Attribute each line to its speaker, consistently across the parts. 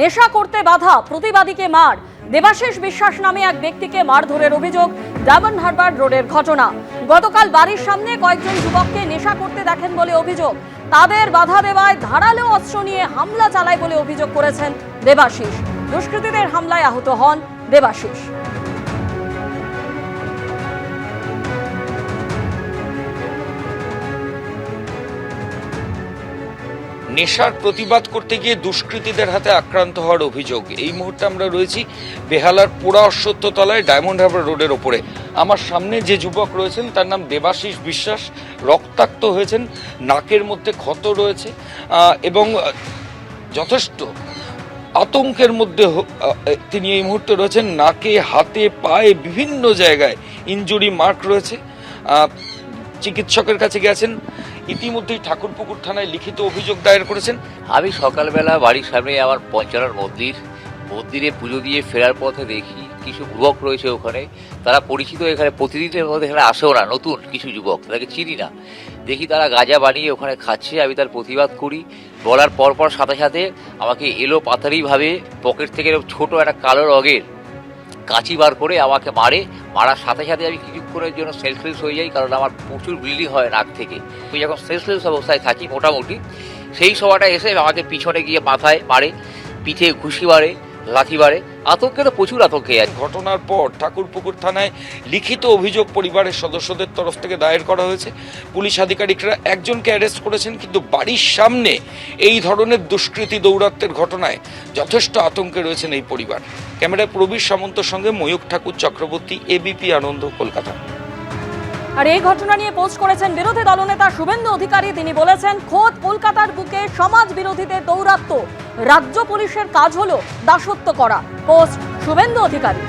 Speaker 1: নেশা করতে বাধা, প্রতিবাদীকে মার। দেবাশিস বিশ্বাস নামে এক ব্যক্তিকে মারধরের অভিযোগ ডায়মন্ড হারবার রোডের ঘটনা। গতকাল বাড়ির সামনে কয়েকজন যুবককে নেশা করতে দেখেন বলে অভিযোগ। তাদের বাধা দেওয়ায় ধারালো অস্ত্র নিয়ে হামলা চালায় বলে অভিযোগ করেছেন দেবাশিস। দুষ্কৃতীদের হামলায় আহত হন দেবাশিস।
Speaker 2: নেশার প্রতিবাদ করতে গিয়ে দুষ্কৃতীদের হাতে আক্রান্ত হওয়ার অভিযোগ। এই মুহূর্তে আমরা রয়েছি বেহালার পোড়া অশ্বত্থতলায় ডায়মন্ড হারবার রোডের ওপরে। আমার সামনে যে যুবক রয়েছেন, তার নাম দেবাশিস বিশ্বাস। রক্তাক্ত হয়েছেন, নাকের মধ্যে ক্ষত রয়েছে এবং যথেষ্ট আতঙ্কের মধ্যে তিনি এই মুহূর্তে রয়েছেন। নাকে, হাতে, পায়ে বিভিন্ন জায়গায় ইনজুরি মার্ক রয়েছে। চিকিৎসকের কাছে গেছেন। ইতিমধ্যেই ঠাকুরপুকুর থানায় লিখিত অভিযোগ দায়ের করেছেন।
Speaker 3: আমি সকালবেলা বাড়ির সামনে আমার পঞ্চানন মন্দির, মন্দিরে পুজো দিয়ে ফেরার পথে দেখি কিছু যুবক রয়েছে ওখানে। তারা পরিচিত এখানে প্রতিদিনের মধ্যে এখানে আসেও না, নতুন কিছু যুবক, তাদেরকে চিনি না। দেখি তারা গাঁজা বানিয়ে ওখানে খাচ্ছে, আমি তার প্রতিবাদ করি। বলার পর পর সাথে সাথে আমাকে এলো পাতারিভাবে পকেট থেকে ছোট একটা কালো রগের কাঁচি বার করে আমাকে মারে। মারার সাথে সাথে আমি কিছুক্ষণের জন্য সেলফলেস হয়ে যাই, কারণ আমার প্রচুর ব্লিডিং হয় নাক থেকে। আমি যখন সেলফলেস অবস্থায় থাকি, মোটামুটি, সেই সময়টা এসে আমাকে পিছনে গিয়ে মাথায় মারে, পিঠে ঘুষি মারে লাথি মারে আতঙ্কে তো প্রচুর আতঙ্কে আছে।
Speaker 2: ঘটনার পর ঠাকুরপুকুর থানায় লিখিত অভিযোগ পরিবারের সদস্যদের তরফ থেকে দায়ের করা হয়েছে। পুলিশ আধিকারিকরা একজনকে অ্যারেস্ট করেছেন, কিন্তু বাড়ির সামনে এই ধরনের দুষ্কৃতী দৌরাত্মের ঘটনায় যথেষ্ট আতঙ্কে রয়েছেন এই পরিবার। ক্যামেরায় প্রবীর সামন্তর সঙ্গে ময়ূক ঠাকুর চক্রবর্তী এবিপি আনন্দ, কলকাতা।
Speaker 1: আর এই ঘটনা নিয়ে পোস্ট করেছেন বিরোধী দলনেতা শুভেন্দু অধিকারী। তিনি বলেছেন, খোদ কলকাতার বুকে সমাজ বিরোধীদের দৌরাত্ম রাজ্য পুলিশের কাজ হলো দাসত্ব করা। পোস্ট শুভেন্দু অধিকারী।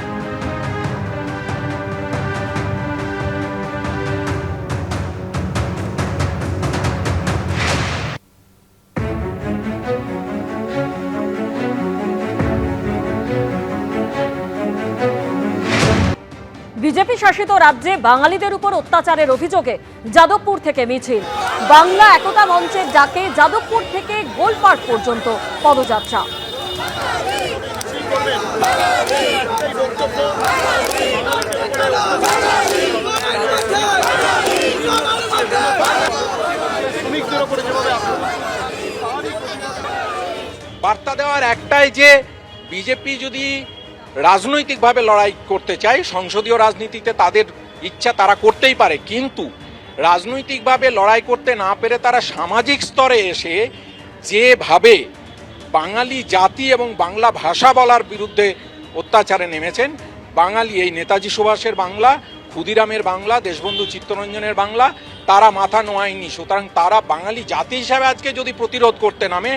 Speaker 1: বিজেপি শাসিত রাজ্যে বাঙালিদের উপর অত্যাচারের অভিযোগে যাদবপুর থেকে মিছিল। বাংলা একতা মঞ্চের ডাকে যাদবপুর থেকে গোলপার্ক পর্যন্ত পদযাত্রা।
Speaker 4: বার্তা দেওয়ার একটাই যে, বিজেপি যদি রাজনৈতিকভাবে লড়াই করতে চায়, সংসদীয় রাজনীতিতে তাদের ইচ্ছা তারা করতেই পারে, কিন্তু রাজনৈতিকভাবে লড়াই করতে না পেরে তারা সামাজিক স্তরে এসে যেভাবে বাঙালি জাতি এবং বাংলা ভাষা বলার বিরুদ্ধে অত্যাচারে নেমেছেন, বাঙালি এই নেতাজি সুভাষের বাংলা, ক্ষুদিরামের বাংলা, দেশবন্ধু চিত্তরঞ্জনের বাংলা, তারা মাথা নোয়ায়নি। সুতরাং তারা বাঙালি জাতি হিসাবে আজকে যদি প্রতিরোধ করতে নামে,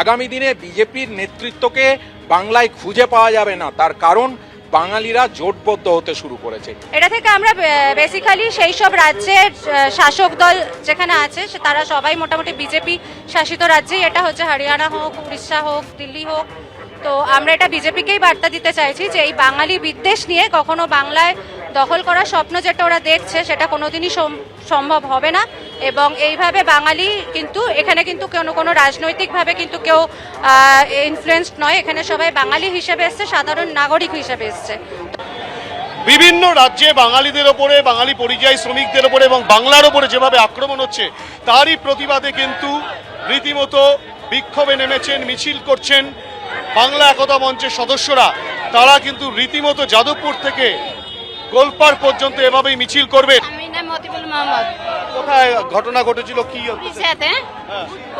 Speaker 4: আগামী দিনে বিজেপির নেতৃত্বকে বাংলায় খুঁজে পাওয়া যাবে না। তার কারণ বাঙালিরা জোটবদ্ধ হতে শুরু করেছে।
Speaker 5: এটা থেকে আমরা বেসিক্যালি সেই সব রাজ্যের শাসক দল যেখানে আছে তারা সবাই মোটামুটি বিজেপি শাসিত রাজ্যেই এটা হচ্ছে হরিয়ানা হোক, উড়িষ্যা হোক, দিল্লি হোক। তো আমরা এটা বিজেপিকেই বার্তা দিতে চাইছি যে এই বাঙালি বিদ্বেষ নিয়ে কখনো বাংলায় দখল করার স্বপ্ন যেটা ওরা দেখছে, সেটা কোনোদিনই সম- সম্ভব হবে না। এবং এইভাবে বাঙালি কিন্তু এখানে কিন্তু কোনো কোনো রাজনৈতিকভাবে কিন্তু কেউ ইনফ্লুয়েন্সড নয়। এখানে সবাই বাঙালি হিসেবে এসছে সাধারণ নাগরিক হিসেবে এসছে।
Speaker 6: বিভিন্ন রাজ্যে বাঙালিদের ওপরে বাঙালি পরিযায়ী শ্রমিকদের ওপরে এবং বাংলার ওপরে যেভাবে আক্রমণ হচ্ছে তারই প্রতিবাদে কিন্তু রীতিমতো বিক্ষোভে নেমেছেন মিছিল করছেন বাংলা একতা মঞ্চের সদস্যরা। তারা কিন্তু রীতিমতো যাদবপুর থেকে গোলপাড় পর্যন্ত এভাবেই মিছিল করবে
Speaker 7: আমি নাম মতিবুল মোহাম্মদ
Speaker 6: কোথায় ঘটনা ঘটেছিল? কি
Speaker 7: উড়িষ্যাতে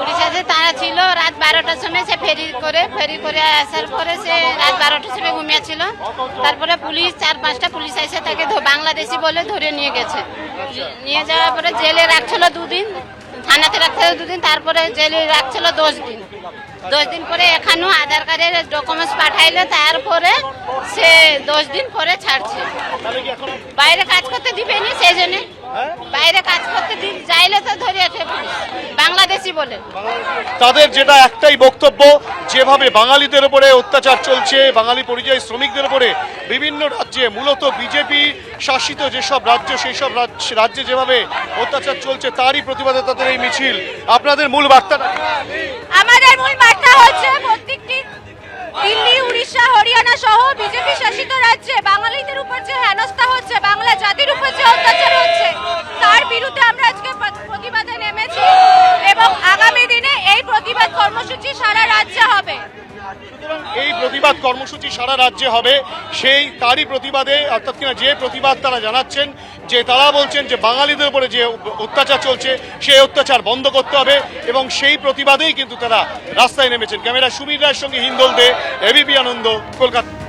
Speaker 7: উড়িষ্যাতে তারা ছিল রাত বারোটার সময় সে ফেরি করে ফেরি করে আসার পরে সে রাত বারোটার সময় ঘুমিয়েছিল তারপরে পুলিশ চার পাঁচটা পুলিশ এসে তাকে বাংলাদেশি বলে ধরে নিয়ে গেছে। নিয়ে যাওয়ার পরে জেলে রাখছিল দুদিন থানাতে রাখছিল দুদিন তারপরে জেলে রাখছিল দশ দিন। দশ দিন পরে এখানেও আধার কার্ডের ডকুমেন্টস পাঠাইলে তারপরে সে দশ দিন পরে ছাড়ছে। বাইরে কাজ করতে দিবেনি সেই জন্য বাইরে কাজ করতে দি চাইলে তো পুলিশ। বাংলাদেশি বলে।
Speaker 6: তাদের যেটা একটাই বক্তব্য যেভাবে বাঙালিদের উপরে অত্যাচার চলছে বাঙালি পরিযায়ী শ্রমিকদের উপরে বিভিন্ন রাজ্যে মূলত বিজেপি শাসিত যেসব রাজ্য সেই সব রাজ্যে যেভাবে অত্যাচার চলছে তারই প্রতিবাদে তাদের এই মিছিল। আপনাদের মূল বার্তাটা
Speaker 5: আমাদের মূল বার্তা হচ্ছে সহ বিজেপি শাসিত রাজ্যে বাঙালিদের উপর যে হেনস্থা হচ্ছে
Speaker 6: বা প্রতিবাদ কর্মসূচি সারা রাজ্যে হবে। সেই তারই প্রতিবাদে, অর্থাৎ কিনা যে প্রতিবাদ তারা জানাচ্ছেন, যে তারা বলছেন যে বাঙালিদের উপরে যে অত্যাচার চলছে, সেই অত্যাচার বন্ধ করতে হবে এবং সেই প্রতিবাদেই কিন্তু তারা রাস্তায় নেমেছেন। ক্যামেরা সুবীর রায়ের সঙ্গে হিন্দল দে এবিপি আনন্দ, কলকাতা।